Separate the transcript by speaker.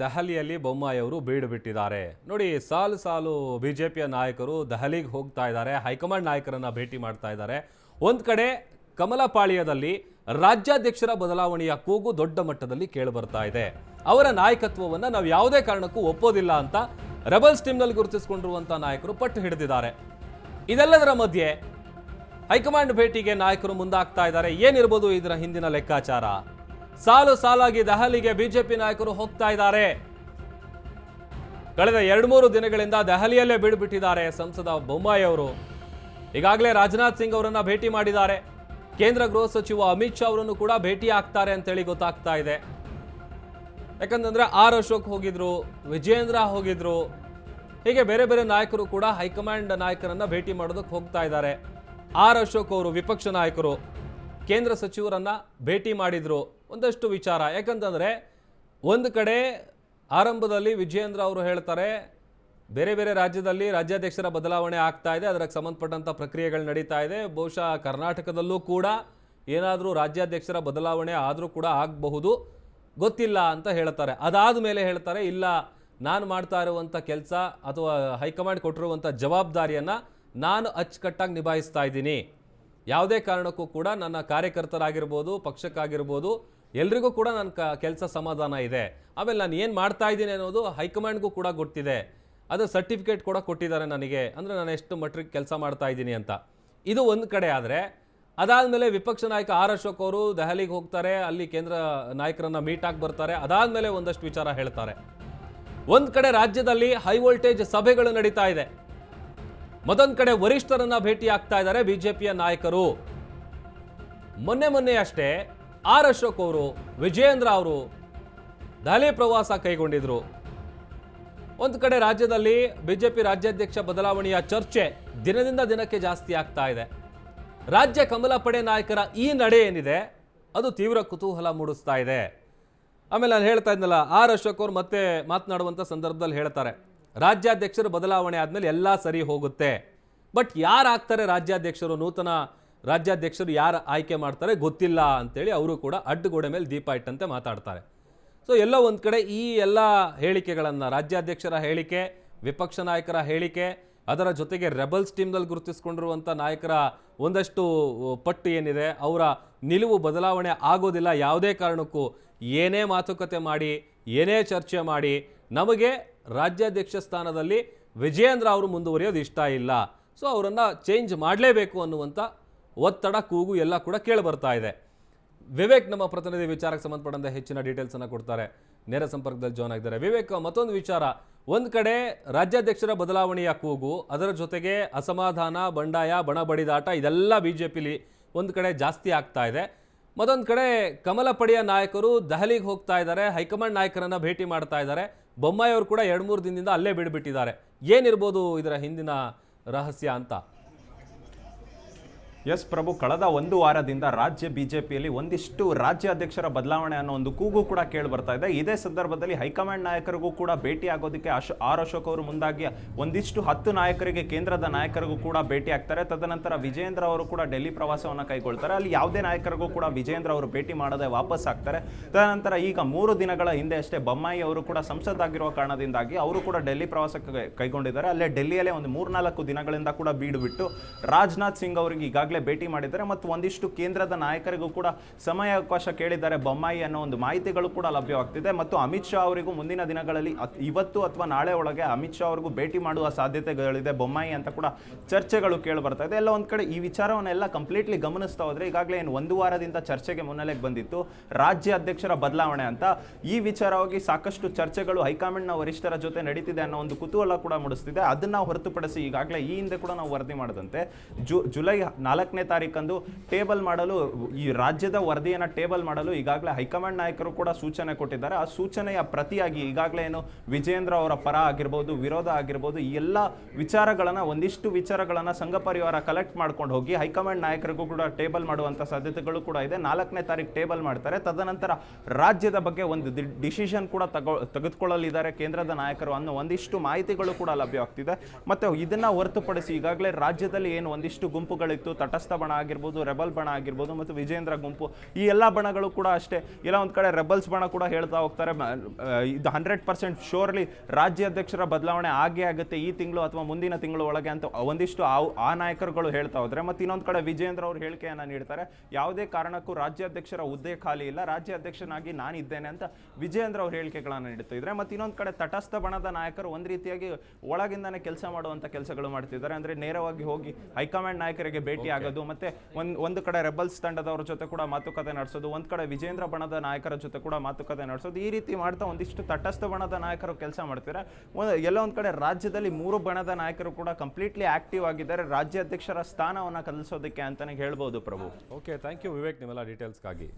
Speaker 1: ದೆಹಲಿಯಲ್ಲಿ ಬೊಮ್ಮಾಯಿಯವರು ಬೀಡು ಬಿಟ್ಟಿದ್ದಾರೆ. ನೋಡಿ, ಸಾಲು ಸಾಲು ಬಿಜೆಪಿಯ ನಾಯಕರು ದೆಹಲಿಗೆ ಹೋಗ್ತಾ ಇದ್ದಾರೆ. ಹೈಕಮಾಂಡ್ ನಾಯಕರನ್ನ ಭೇಟಿ ಮಾಡ್ತಾ ಇದ್ದಾರೆ. ಒಂದ್ ಕಡೆ ಕಮಲಪಾಳ್ಯದಲ್ಲಿ ರಾಜ್ಯಾಧ್ಯಕ್ಷರ ಬದಲಾವಣೆಯ ಕೂಗು ದೊಡ್ಡ ಮಟ್ಟದಲ್ಲಿ ಕೇಳಿ ಬರ್ತಾ ಇದೆ. ಅವರ ನಾಯಕತ್ವವನ್ನ ನಾವು ಯಾವುದೇ ಕಾರಣಕ್ಕೂ ಒಪ್ಪೋದಿಲ್ಲ ಅಂತ ರೆಬಲ್ಸ್ ಟೀಮ್ನಲ್ಲಿ ಗುರುತಿಸಿಕೊಂಡಿರುವಂತಹ ನಾಯಕರು ಪಟ್ಟು ಹಿಡಿದಿದ್ದಾರೆ. ಇದೆಲ್ಲದರ ಮಧ್ಯೆ ಹೈಕಮಾಂಡ್ ಭೇಟಿಗೆ ನಾಯಕರು ಮುಂದಾಗ್ತಾ ಇದ್ದಾರೆ. ಏನಿರ್ಬೋದು ಇದರ ಹಿಂದಿನ ಲೆಕ್ಕಾಚಾರ? ಸಾಲು ಸಾಲಾಗಿ ದೆಹಲಿಗೆ ಬಿಜೆಪಿ ನಾಯಕರು ಹೋಗ್ತಾ ಇದ್ದಾರೆ. ಕಳೆದ ಎರಡು ಮೂರು ದಿನಗಳಿಂದ ದೆಹಲಿಯಲ್ಲೇ ಬಿಡುಬಿಟ್ಟಿದ್ದಾರೆ ಸಂಸದ ಬೊಮ್ಮಾಯಿ ಅವರು. ಈಗಾಗಲೇ ರಾಜನಾಥ್ ಸಿಂಗ್ ಅವರನ್ನ ಭೇಟಿ ಮಾಡಿದ್ದಾರೆ. ಕೇಂದ್ರ ಗೃಹ ಸಚಿವ ಅಮಿತ್ ಶಾ ಅವರನ್ನು ಕೂಡ ಭೇಟಿ ಆಗ್ತಾರೆ ಅಂತೇಳಿ ಗೊತ್ತಾಗ್ತಾ ಇದೆ. ಯಾಕಂತಂದ್ರೆ ಆರ್ ಅಶೋಕ್ ಹೋಗಿದ್ರು ವಿಜೇಂದ್ರ ಹೋಗಿದ್ರು, ಹೀಗೆ ಬೇರೆ ಬೇರೆ ನಾಯಕರು ಕೂಡ ಹೈಕಮಾಂಡ್ ನಾಯಕರನ್ನ ಭೇಟಿ ಮಾಡೋದಕ್ಕೆ ಹೋಗ್ತಾ ಇದ್ದಾರೆ. ಆರ್ ಅಶೋಕ್ ಅವರು ವಿಪಕ್ಷ ನಾಯಕರು. ಕೇಂದ್ರ ಸಚಿವರನ್ನ ಭೇಟಿ ಮಾಡಿದ್ರು. ಒಂದಷ್ಟು ವಿಚಾರ. ಯಾಕಂತಂದರೆ ಒಂದು ಕಡೆ ಆರಂಭದಲ್ಲಿ ವಿಜಯೇಂದ್ರ ಅವರು ಹೇಳ್ತಾರೆ, ಬೇರೆ ಬೇರೆ ರಾಜ್ಯದಲ್ಲಿ ರಾಜ್ಯಾಧ್ಯಕ್ಷರ ಬದಲಾವಣೆ ಆಗ್ತಾ ಇದೆ, ಅದಕ್ಕೆ ಸಂಬಂಧಪಟ್ಟಂಥ ಪ್ರಕ್ರಿಯೆಗಳು ನಡೀತಾ ಇದೆ. ಬಹುಶಃ ಕರ್ನಾಟಕದಲ್ಲೂ ಕೂಡ ಏನಾದರೂ ರಾಜ್ಯಾಧ್ಯಕ್ಷರ ಬದಲಾವಣೆ ಆದರೂ ಕೂಡ ಆಗಬಹುದು. ಗೊತ್ತಿಲ್ಲ ಅಂತ ಹೇಳ್ತಾರೆ. ಅದಾದ ಮೇಲೆ ಹೇಳ್ತಾರೆ, ಇಲ್ಲ, ನಾನು ಮಾಡ್ತಾ ಇರುವಂಥ ಕೆಲಸ ಅಥವಾ ಹೈಕಮಾಂಡ್ ಕೊಟ್ಟಿರುವಂಥ ಜವಾಬ್ದಾರಿಯನ್ನು ನಾನು ಅಚ್ಚುಕಟ್ಟಾಗಿ ನಿಭಾಯಿಸ್ತಾ ಇದ್ದೀನಿ. ಯಾವುದೇ ಕಾರಣಕ್ಕೂ ಕೂಡ ನನ್ನ ಕಾರ್ಯಕರ್ತರಾಗಿರ್ಬೋದು, ಪಕ್ಷಕ್ಕಾಗಿರ್ಬೋದು ಎಲ್ರಿಗೂ ಕೂಡ ನನ್ನ ಕೆಲಸ ಸಮಾಧಾನ ಇದೆ. ಆಮೇಲೆ ನಾನು ಏನು ಮಾಡ್ತಾ ಇದ್ದೀನಿ ಅನ್ನೋದು ಹೈಕಮಾಂಡ್ಗೂ ಕೂಡ ಗೊತ್ತಿದೆ. ಅದು ಸರ್ಟಿಫಿಕೇಟ್ ಕೂಡ ಕೊಟ್ಟಿದ್ದಾರೆ ನನಗೆ. ಅಂದರೆ ನಾನು ಎಷ್ಟು ಮಟ್ಟಿಗೆ ಕೆಲಸ ಮಾಡ್ತಾ ಇದ್ದೀನಿ ಅಂತ. ಇದು ಒಂದು ಕಡೆ ಆದರೆ, ಅದಾದಮೇಲೆ ವಿಪಕ್ಷ ನಾಯಕ ಆರ್ ಅಶೋಕ್ ಅವರು ದೆಹಲಿಗೆ ಹೋಗ್ತಾರೆ, ಅಲ್ಲಿ ಕೇಂದ್ರ ನಾಯಕರನ್ನ ಮೀಟ್ ಆಗಿ ಬರ್ತಾರೆ, ಅದಾದಮೇಲೆ ಒಂದಷ್ಟು ವಿಚಾರ ಹೇಳ್ತಾರೆ. ಒಂದು ಕಡೆ ರಾಜ್ಯದಲ್ಲಿ ಹೈ ವೋಲ್ಟೇಜ್ ಸಭೆಗಳು ನಡೀತಾ ಇದೆ. ಮತ್ತೊಂದು ಕಡೆ ವರಿಷ್ಠರನ್ನ ಭೇಟಿ ಆಗ್ತಾ ಇದ್ದಾರೆ ಬಿಜೆಪಿಯ ನಾಯಕರು. ಮೊನ್ನೆ ಮೊನ್ನೆ ಅಷ್ಟೇ ಆರ್ ಅಶೋಕ್ ಅವರು, ವಿಜಯೇಂದ್ರ ಅವರು ದೆಹಲಿ ಪ್ರವಾಸ ಕೈಗೊಂಡಿದ್ರು. ಒಂದು ಕಡೆ ರಾಜ್ಯದಲ್ಲಿ ಬಿಜೆಪಿ ರಾಜ್ಯಾಧ್ಯಕ್ಷ ಬದಲಾವಣೆಯ ಚರ್ಚೆ ದಿನದಿಂದ ದಿನಕ್ಕೆ ಜಾಸ್ತಿ ಆಗ್ತಾ ಇದೆ. ರಾಜ್ಯ ಕಮಲ ಪಡೆ ನಾಯಕರ ಈ ನಡೆ ಏನಿದೆ, ಅದು ತೀವ್ರ ಕುತೂಹಲ ಮೂಡಿಸ್ತಾ ಇದೆ. ಆಮೇಲೆ ನಾನು ಹೇಳ್ತಾ ಇದ್ನಲ್ಲ, ಆರ್ ಅಶೋಕ್ ಅವರು ಮತ್ತೆ ಮಾತನಾಡುವಂಥ ಸಂದರ್ಭದಲ್ಲಿ ಹೇಳ್ತಾರೆ, ರಾಜ್ಯಾಧ್ಯಕ್ಷರು ಬದಲಾವಣೆ ಆದಮೇಲೆ ಎಲ್ಲ ಸರಿ ಹೋಗುತ್ತೆ. ಬಟ್ ಯಾರು ಆಗ್ತಾರೆ ರಾಜ್ಯಾಧ್ಯಕ್ಷರು? ನೂತನ ರಾಜ್ಯಾಧ್ಯಕ್ಷರು ಯಾರು ಆಯ್ಕೆ ಮಾಡ್ತಾರೆ ಗೊತ್ತಿಲ್ಲ ಅಂತೇಳಿ ಅವರು ಕೂಡ ಅಡ್ಡಗೋಡೆ ಮೇಲೆ ದೀಪ ಇಟ್ಟಂತೆ ಮಾತಾಡ್ತಾರೆ. ಸೊ ಎಲ್ಲೋ ಒಂದು ಕಡೆ ಈ ಎಲ್ಲ ಹೇಳಿಕೆಗಳನ್ನು ರಾಜ್ಯಾಧ್ಯಕ್ಷರ ಹೇಳಿಕೆ, ವಿಪಕ್ಷ ನಾಯಕರ ಹೇಳಿಕೆ, ಅದರ ಜೊತೆಗೆ ರೆಬಲ್ಸ್ ಟೀಮ್ನಲ್ಲಿ ಗುರುತಿಸ್ಕೊಂಡಿರುವಂಥ ನಾಯಕರ ಒಂದಷ್ಟು ಪಟ್ಟು ಏನಿದೆ, ಅವರ ನಿಲುವು ಬದಲಾವಣೆ ಆಗೋದಿಲ್ಲ. ಯಾವುದೇ ಕಾರಣಕ್ಕೂ ಏನೇ ಮಾತುಕತೆ ಮಾಡಿ, ಏನೇ ಚರ್ಚೆ ಮಾಡಿ, ನಮಗೆ ರಾಜ್ಯಾಧ್ಯಕ್ಷ ಸ್ಥಾನದಲ್ಲಿ ವಿಜಯೇಂದ್ರ ಅವರು ಮುಂದುವರಿಯೋದು ಇಷ್ಟ ಇಲ್ಲ. ಸೊ ಅವರನ್ನು ಚೇಂಜ್ ಮಾಡಲೇಬೇಕು ಅನ್ನುವಂಥ ಒತ್ತಡ, ಕೂಗು ಎಲ್ಲ ಕೂಡ ಕೇಳಿ ಬರ್ತಾ ಇದೆ. ವಿವೇಕ್ ನಮ್ಮ ಪ್ರತಿನಿಧಿ ವಿಚಾರಕ್ಕೆ ಸಂಬಂಧಪಟ್ಟಂತೆ ಹೆಚ್ಚಿನ ಡೀಟೇಲ್ಸ್ ಅನ್ನ ಕೊಡ್ತಾರೆ. ನೇರ ಸಂಪರ್ಕದಲ್ಲಿ ಜಾಯ್ನ್ ಆಗಿದ್ದಾರೆ. ವಿವೇಕ್, ಮತ್ತೊಂದು ವಿಚಾರ. ಒಂದು ಕಡೆ ರಾಜ್ಯಾಧ್ಯಕ್ಷರ ಬದಲಾವಣೆಯ ಕೂಗು, ಅದರ ಜೊತೆಗೆ ಅಸಮಾಧಾನ, ಬಂಡಾಯ ಬಣ ಬಡಿದಾಟ ಇದೆಲ್ಲ ಬಿಜೆಪಿಲಿ ಒಂದು ಕಡೆ ಜಾಸ್ತಿ ಆಗ್ತಾ ಇದೆ. ಮತ್ತೊಂದು ಕಡೆ ಕಮಲ ಪಡೆಯ ನಾಯಕರು ದೆಹಲಿಗೆ ಹೋಗ್ತಾ ಇದ್ದಾರೆ. ಹೈಕಮಾಂಡ್ ನಾಯಕರನ್ನ ಭೇಟಿ ಮಾಡ್ತಾ ಇದ್ದಾರೆ. ಬೊಮ್ಮಾಯಿ ಅವರು ಕೂಡ ಎರಡು ಮೂರು ದಿನದಿಂದ ಅಲ್ಲೇ ಬಿಡ್ಬಿಟ್ಟಿದ್ದಾರೆ. ಏನಿರ್ಬೋದು ಇದರ ಹಿಂದಿನ ರಹಸ್ಯ ಅಂತ?
Speaker 2: ಎಸ್ ಪ್ರಭು, ಕಳೆದ ಒಂದು ವಾರದಿಂದ ರಾಜ್ಯ ಬಿಜೆಪಿಯಲ್ಲಿ ಒಂದಿಷ್ಟು ರಾಜ್ಯಾಧ್ಯಕ್ಷರ ಬದಲಾವಣೆ ಅನ್ನೋ ಒಂದು ಕೂಗು ಕೂಡ ಕೇಳಿ ಬರ್ತಾ ಇದೆ. ಇದೇ ಸಂದರ್ಭದಲ್ಲಿ ಹೈಕಮಾಂಡ್ ನಾಯಕರಿಗೂ ಕೂಡ ಭೇಟಿ ಆಗೋದಕ್ಕೆ ಅಶೋ, ಆರ್ ಅಶೋಕ್ ಅವರು ಮುಂದಾಗಿ ಒಂದಿಷ್ಟು ಹತ್ತು ನಾಯಕರಿಗೆ, ಕೇಂದ್ರದ ನಾಯಕರಿಗೂ ಕೂಡ ಭೇಟಿ ಆಗ್ತಾರೆ. ತದನಂತರ ವಿಜೇಂದ್ರ ಅವರು ಕೂಡ ಡೆಲ್ಲಿ ಪ್ರವಾಸವನ್ನು ಕೈಗೊಳ್ತಾರೆ. ಅಲ್ಲಿ ಯಾವುದೇ ನಾಯಕರಿಗೂ ಕೂಡ ವಿಜೇಂದ್ರ ಅವರು ಭೇಟಿ ಮಾಡದೆ ವಾಪಸ್ ಆಗ್ತಾರೆ. ತದನಂತರ ಈಗ ಮೂರು ದಿನಗಳ ಹಿಂದೆ ಅಷ್ಟೇ ಬೊಮ್ಮಾಯಿ ಅವರು ಕೂಡ ಸಂಸದಾಗಿರುವ ಕಾರಣದಿಂದಾಗಿ ಅವರು ಕೂಡ ಡೆಲ್ಲಿ ಪ್ರವಾಸಕ್ಕೆ ಕೈಗೊಂಡಿದ್ದಾರೆ. ಅಲ್ಲೇ ಡೆಲ್ಲಿಯಲ್ಲೇ ಒಂದು ಮೂರ್ನಾಲ್ಕು ದಿನಗಳಿಂದ ಕೂಡ ಬೀಡು ಬಿಟ್ಟು ರಾಜನಾಥ್ ಸಿಂಗ್ ಅವರಿಗೆ ಈಗಾಗಲೇ ಭೇಟಿ ಮಾಡಿದ್ದಾರೆ ಮತ್ತು ಒಂದಿಷ್ಟು ಕೇಂದ್ರದ ನಾಯಕರಿಗೂ ಕೂಡ ಸಮಯಾವಕಾಶ ಕೇಳಿದ್ದಾರೆ. ಬೊಮ್ಮಾಯಿ ಅನ್ನೋ ಒಂದು ಮಾಹಿತಿಗಳು ಕೂಡ ಲಭ್ಯವಾಗ್ತಿದೆ ಮತ್ತು ಅಮಿತ್ ಶಾ ಅವರಿಗೂ ಮುಂದಿನ ದಿನಗಳಲ್ಲಿ ಇವತ್ತು ಅಥವಾ ನಾಳೆ ಒಳಗೆ ಅಮಿತ್ ಶಾ ಅವರಿಗೂ ಭೇಟಿ ಮಾಡುವ ಸಾಧ್ಯತೆಗಳಿದೆ. ಬೊಮ್ಮಾಯಿ ಅಂತ ಕೂಡ ಚರ್ಚೆಗಳು ಕೇಳಿ ಬರ್ತಾ ಇದೆ. ಎಲ್ಲ ಒಂದು ಕಡೆ ಈ ವಿಚಾರವನ್ನೆಲ್ಲ ಕಂಪ್ಲೀಟ್ಲಿ ಗಮನಿಸ್ತಾ ಹೋದ್ರೆ ಈಗಾಗಲೇ ಏನು ಒಂದು ವಾರದಿಂದ ಚರ್ಚೆಗೆ ಮುನ್ನೆಲೆಗೆ ಬಂದಿತ್ತು. ರಾಜ್ಯ ಅಧ್ಯಕ್ಷರ ಬದಲಾವಣೆ ಅಂತ ಈ ವಿಚಾರವಾಗಿ ಸಾಕಷ್ಟು ಚರ್ಚೆಗಳು ಹೈಕಮಾಂಡ್ನ ವರಿಷ್ಠರ ಜೊತೆ ನಡೀತಿದೆ ಅನ್ನೋ ಒಂದು ಕುತೂಹಲ ಕೂಡ ಮೂಡಿಸ್ತಿದೆ. ಅದನ್ನ ಹೊರತುಪಡಿಸಿ ಈಗಾಗಲೇ ಈ ಹಿಂದೆ ಕೂಡ ನಾವು ವರದಿ ಮಾಡದಂತೆ ಜು ಜುಲೈ ನಾಲ್ಕನೇ ತಾರೀಕಂದು ಟೇಬಲ್ ಮಾಡಲು, ಈ ರಾಜ್ಯದ ವರದಿಯನ್ನು ಟೇಬಲ್ ಮಾಡಲು ಈಗಾಗಲೇ ಹೈಕಮಾಂಡ್ ನಾಯಕರು ಕೂಡ ಸೂಚನೆ ಕೊಟ್ಟಿದ್ದಾರೆ. ಆ ಸೂಚನೆಯ ಪ್ರತಿಯಾಗಿ ಈಗಾಗಲೇ ಏನು ವಿಜೇಂದ್ರ ಅವರ ಪರ ಆಗಿರ್ಬೋದು, ವಿರೋಧ ಆಗಿರ್ಬೋದು, ಈ ಎಲ್ಲ ವಿಚಾರಗಳನ್ನು, ಒಂದಿಷ್ಟು ವಿಚಾರಗಳನ್ನು ಸಂಘ ಪರಿವಾರ ಕಲೆಕ್ಟ್ ಮಾಡ್ಕೊಂಡು ಹೋಗಿ ಹೈಕಮಾಂಡ್ ನಾಯಕರಿಗೂ ಕೂಡ ಟೇಬಲ್ ಮಾಡುವಂಥ ಸಾಧ್ಯತೆಗಳು ಕೂಡ ಇದೆ. ನಾಲ್ಕನೇ ತಾರೀಕು ಟೇಬಲ್ ಮಾಡ್ತಾರೆ. ತದನಂತರ ರಾಜ್ಯದ ಬಗ್ಗೆ ಒಂದು ಡಿಸಿಷನ್ ಕೂಡ ತಗೊ ತೆಗೆದುಕೊಳ್ಳಲಿದ್ದಾರೆ ಕೇಂದ್ರದ ನಾಯಕರು ಅನ್ನೋ ಒಂದಿಷ್ಟು ಮಾಹಿತಿಗಳು ಕೂಡ ಲಭ್ಯವಾಗ್ತಿದೆ. ಮತ್ತೆ ಇದನ್ನ ಹೊರತುಪಡಿಸಿ ಈಗಾಗಲೇ ರಾಜ್ಯದಲ್ಲಿ ಏನು ಒಂದಿಷ್ಟು ಗುಂಪುಗಳಿತ್ತು ತಟಸ್ಥ ಬಣ ಆಗಿರ್ಬೋದು, ರೆಬಲ್ ಬಣ ಆಗಿರ್ಬೋದು ಮತ್ತು ವಿಜೇಂದ್ರ ಗುಂಪು, ಈ ಎಲ್ಲ ಬಣಗಳು ಕೂಡ ಅಷ್ಟೇ. ಇಲ್ಲ, ಒಂದು ಕಡೆ ರೆಬಲ್ಸ್ ಬಣ ಕೂಡ ಹೇಳ್ತಾ ಹೋಗ್ತಾರೆ. ಇದು ಹಂಡ್ರೆಡ್ ಪರ್ಸೆಂಟ್ ಶೋರ್ಲಿ ರಾಜ್ಯಾಧ್ಯಕ್ಷರ ಬದಲಾವಣೆ ಆಗೇ ಆಗುತ್ತೆ ಈ ತಿಂಗಳು ಅಥವಾ ಮುಂದಿನ ತಿಂಗಳು ಒಳಗೆ ಅಂತ ಒಂದಿಷ್ಟು ಆ ನಾಯಕರುಗಳು ಹೇಳ್ತಾ ಹೋದರೆ. ಮತ್ತು ಇನ್ನೊಂದು ಕಡೆ ವಿಜೇಂದ್ರ ಅವರು ಹೇಳಿಕೆಯನ್ನು ನೀಡ್ತಾರೆ. ಯಾವುದೇ ಕಾರಣಕ್ಕೂ ರಾಜ್ಯಾಧ್ಯಕ್ಷರ ಹುದ್ದೆ ಖಾಲಿ ಇಲ್ಲ. ರಾಜ್ಯಾಧ್ಯಕ್ಷನಾಗಿ ನಾನಿದ್ದೇನೆ ಅಂತ ವಿಜೇಂದ್ರ ಅವರು ಹೇಳಿಕೆಗಳನ್ನು ನೀಡುತ್ತಿದ್ದಾರೆ ಮತ್ತು ಇನ್ನೊಂದು ಕಡೆ ತಟಸ್ಥ ಬಣದ ನಾಯಕರು ಒಂದು ರೀತಿಯಾಗಿ ಒಳಗಿಂದನೇ ಕೆಲಸ ಮಾಡುವಂಥ ಕೆಲಸಗಳು ಮಾಡ್ತಿದ್ದಾರೆ. ಅಂದರೆ ನೇರವಾಗಿ ಹೋಗಿ ಹೈಕಮಾಂಡ್ ನಾಯಕರಿಗೆ ಭೇಟಿ ಆಗೋದು. ಮತ್ತೆ ಒಂದು ಒಂದು ಕಡೆ ರೆಬಲ್ಸ್ ತಂಡದವರ ಜೊತೆ ಕೂಡ ಮಾತುಕತೆ ನಡೆಸೋದು, ಒಂದು ಕಡೆ ವಿಜೇಂದ್ರ ಬಣದ ನಾಯಕರ ಜೊತೆ ಕೂಡ ಮಾತುಕತೆ ನಡೆಸೋದು. ಈ ರೀತಿ ಮಾಡ್ತಾ ಒಂದಿಷ್ಟು ತಟಸ್ಥ ಬಣದ ನಾಯಕರು ಕೆಲಸ ಮಾಡ್ತಾರೆ? ಎಲ್ಲ ಒಂದು ಕಡೆ ರಾಜ್ಯದಲ್ಲಿ ಮೂರು ಬಣದ ನಾಯಕರು ಕೂಡ ಕಂಪ್ಲೀಟ್ಲಿ ಆಕ್ಟಿವ್ ಆಗಿದ್ದಾರೆ. ರಾಜ್ಯಾಧ್ಯಕ್ಷರ ಸ್ಥಾನವನ್ನು ಕಲಿಸೋದಕ್ಕೆ ಅಂತಾನೆ ಹೇಳ್ಬೋದು Prabhu.
Speaker 1: Okay thank you Vivek, ನಿಮ್ಮೆಲ್ಲ ಡೀಟೇಲ್ಸ್ಗಾಗಿ